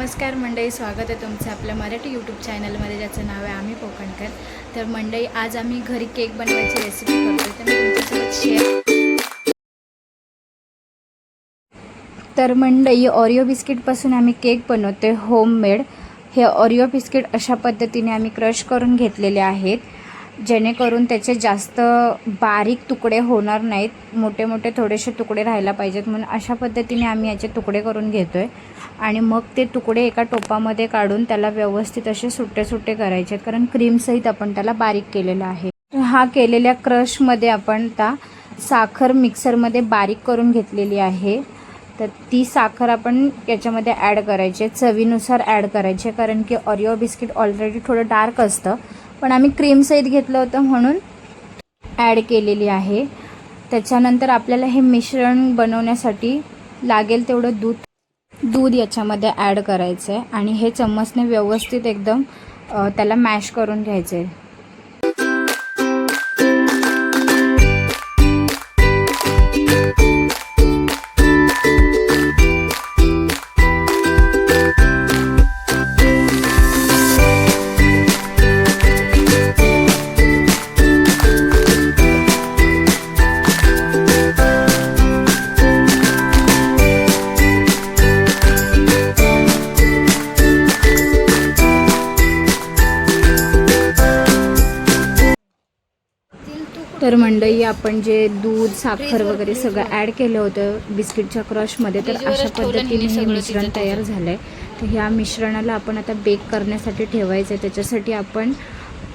नमस्कार मंडळी स्वागत आहे तुमचं आपल्या मराठी यूट्यूब चॅनलमध्ये ज्याचं नाव आहे आम्ही कोकणकर. तर मंडळी आज आम्ही घरी केक बनवायची रेसिपी करतो तर मी तुमच्यासोबत शेअर तर मंडई ऑरिओ बिस्किटपासून आम्ही केक बनवतो होममेड हे ऑरिओ बिस्किट अशा पद्धतीने आम्ही क्रश करून घेतलेले आहेत. जेणेकरून त्याचे जास्त बारीक तुकडे होणार नाहीत. मोठे मोठे थोडेसे तुकडे राहायला पाहिजेत म्हणून अशा पद्धतीने आम्ही याचे तुकडे करून घेतो आहे आणि मग ते तुकडे एका टोपामध्ये काढून त्याला व्यवस्थित असे सुट्टे सुट्टे करायचे आहेत. कारण क्रीमसहित आपण त्याला बारीक केलेला आहे. हा केलेल्या क्रशमध्ये आपण आता साखर मिक्सरमध्ये बारीक करून घेतलेली आहे. तर ती साखर आपण याच्यामध्ये ॲड करायची चवीनुसार ॲड करायची कारण की ऑरिओ बिस्किट ऑलरेडी थोडं डार्क असतं. पण आम्ही क्रीमसहित घेतलं होतं म्हणून ॲड केलेली आहे. त्याच्यानंतर आपल्याला हे मिश्रण बनवण्यासाठी लागेल तेवढं दूध. दूध याच्यामध्ये ॲड करायचं आहे आणि हे चम्मचने व्यवस्थित एकदम त्याला मॅश करून घ्यायचं आहे तर मंडई आपण जे दूध साखर वगैरे सगळं ॲड केलं होतं बिस्किटच्या क्रशमध्ये तर अशा पद्धतीने हे मिश्रण तयार झालं आहे तर ह्या मिश्रणाला आपण आता बेक करण्यासाठी ठेवायचं आहे त्याच्यासाठी आपण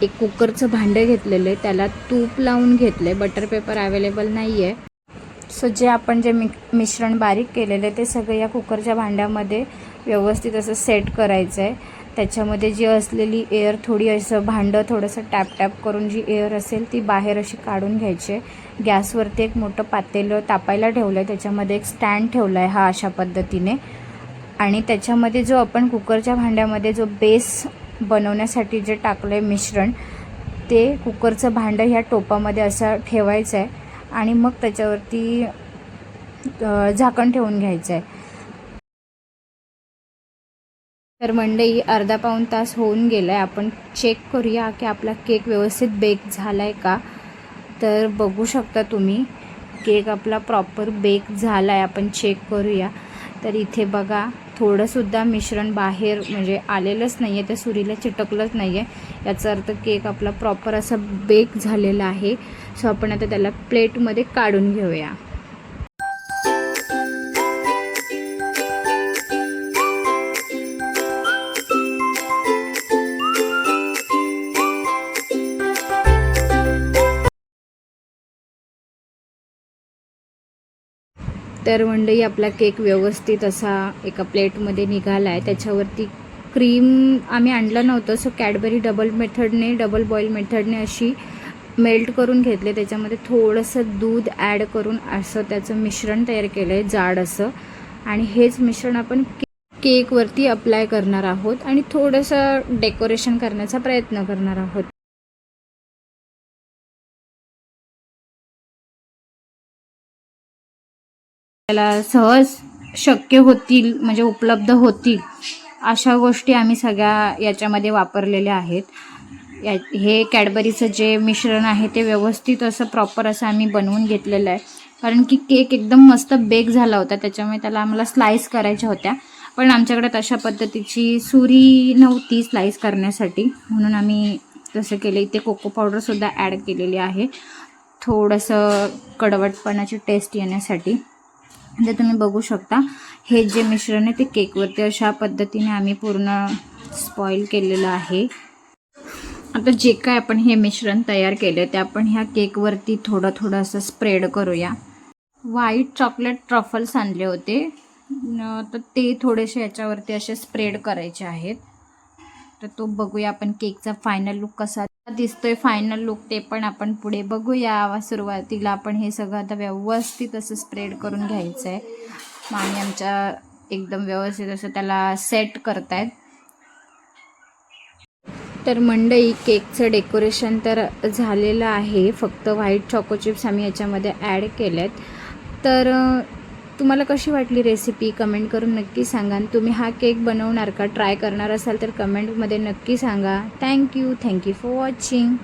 एक कुकरचं भांडं घेतलेलं आहे. त्याला तूप लावून घेतलं आहे बटर पेपर अवेलेबल नाही आहे सो जे आपण जे मिक मिश्रण बारीक केलेलं आहे ते सगळं या कुकरच्या भांड्यामध्ये व्यवस्थित असं सेट करायचं आहे त्याच्यामध्ये जी असलेली एअर थोडी असं भांडं थोडंसं टॅप टॅप करून जी एअर असेल ती बाहेर अशी काढून घ्यायची. आहे गॅसवरती एक मोठं पातेलं तापायला ठेवलं आहे त्याच्यामध्ये एक स्टँड ठेवला आहे हा अशा पद्धतीने. आणि त्याच्यामध्ये जो आपण कुकरच्या भांड्यामध्ये जो बेस बनवण्यासाठी जे टाकलं आहे मिश्रण ते कुकरचं भांडं ह्या टोपामध्ये असं ठेवायचं आहे आणि मग त्याच्यावरती झाकण ठेवून घ्यायचं आहे तर मंडई अर्धा पाऊण तास होऊन गेला आहे आपण चेक करूया की आपला केक व्यवस्थित बेक झाला आहे का? तर बघू शकता तुम्ही केक आपला प्रॉपर बेक झाला आहे आपण चेक करूया. तर इथे बघा थोडंसुद्धा मिश्रण बाहेर म्हणजे आलेलंच नाही आहे त्या सुरीला चिटकलंच नाही आहे याचा अर्थ केक आपला प्रॉपर असा बेक झालेला आहे. सो आपण आता त्याला प्लेटमध्ये काढून घेऊया. तर मंडई आपला केक व्यवस्थित असा एका प्लेटमध्ये निघाला आहे त्याच्यावरती क्रीम आम्ही आणलं नव्हतं सो कॅडबरी डबल मेथडने डबल बॉईल मेथडने अशी मेल्ट करून घेतले. त्याच्यामध्ये थोडंसं दूध ॲड करून असं त्याचं मिश्रण तयार केलं आहे जाड असं. आणि हेच मिश्रण आपण के केकवरती अप्लाय करणार आहोत आणि थोडंसं डेकोरेशन करण्याचा प्रयत्न करणार आहोत. त्याला सहज शक्य होतील म्हणजे उपलब्ध होतील अशा गोष्टी आम्ही सगळ्या याच्यामध्ये वापरलेल्या आहेत. या हे कॅडबरीचं जे मिश्रण आहे ते व्यवस्थित असं प्रॉपर असं आम्ही बनवून घेतलेलं आहे. कारण की केक एकदम मस्त बेक झाला होता त्याच्यामुळे त्याला आम्हाला स्लाईस करायच्या होत्या. पण आमच्याकडे तशा पद्धतीची सुरी नव्हती स्लाईस करण्यासाठी. म्हणून आम्ही तसं केलं. इथे कोको पावडरसुद्धा ॲड केलेली आहे. थोडंसं कडवटपणाची टेस्ट येण्यासाठी. जे तुम्ही बघू शकता हे जे मिश्रण आहे ते केकवरती अशा पद्धतीने आम्ही पूर्ण स्पॉईल केलेलं आहे. आता जे काय आपण हे मिश्रण तयार केलं ते आपण ह्या केकवरती थोडं थोडं असं स्प्रेड करूया. व्हाईट चॉकलेट ट्रफल्स आणले होते. तर ते थोडेसे याच्यावरती असे स्प्रेड करायचे आहेत. तर तो बघूया आपण केकचा फायनल लुक कसा दिसतोय फायनल लुक ते पण आपण पुढे बघूया. सुरुवातीला आपण हे सगळं आता व्यवस्थित असं स्प्रेड करून घ्यायचं आहे आणि आमच्या एकदम व्यवस्थित असं त्याला सेट करतायत. तर मंडई केकचं डेकोरेशन तर झालेलं आहे. फक्त व्हाईट चॉको चिप्स आम्ही याच्यामध्ये ॲड केलेत. तर तुम्हाला कशी वाटली रेसिपी कमेंट करून नक्की सांगा. आणि तुम्ही हा केक बनवणार का? ट्राय करणार असाल तर कमेंटमध्ये नक्की सांगा. Thank you thank you for watching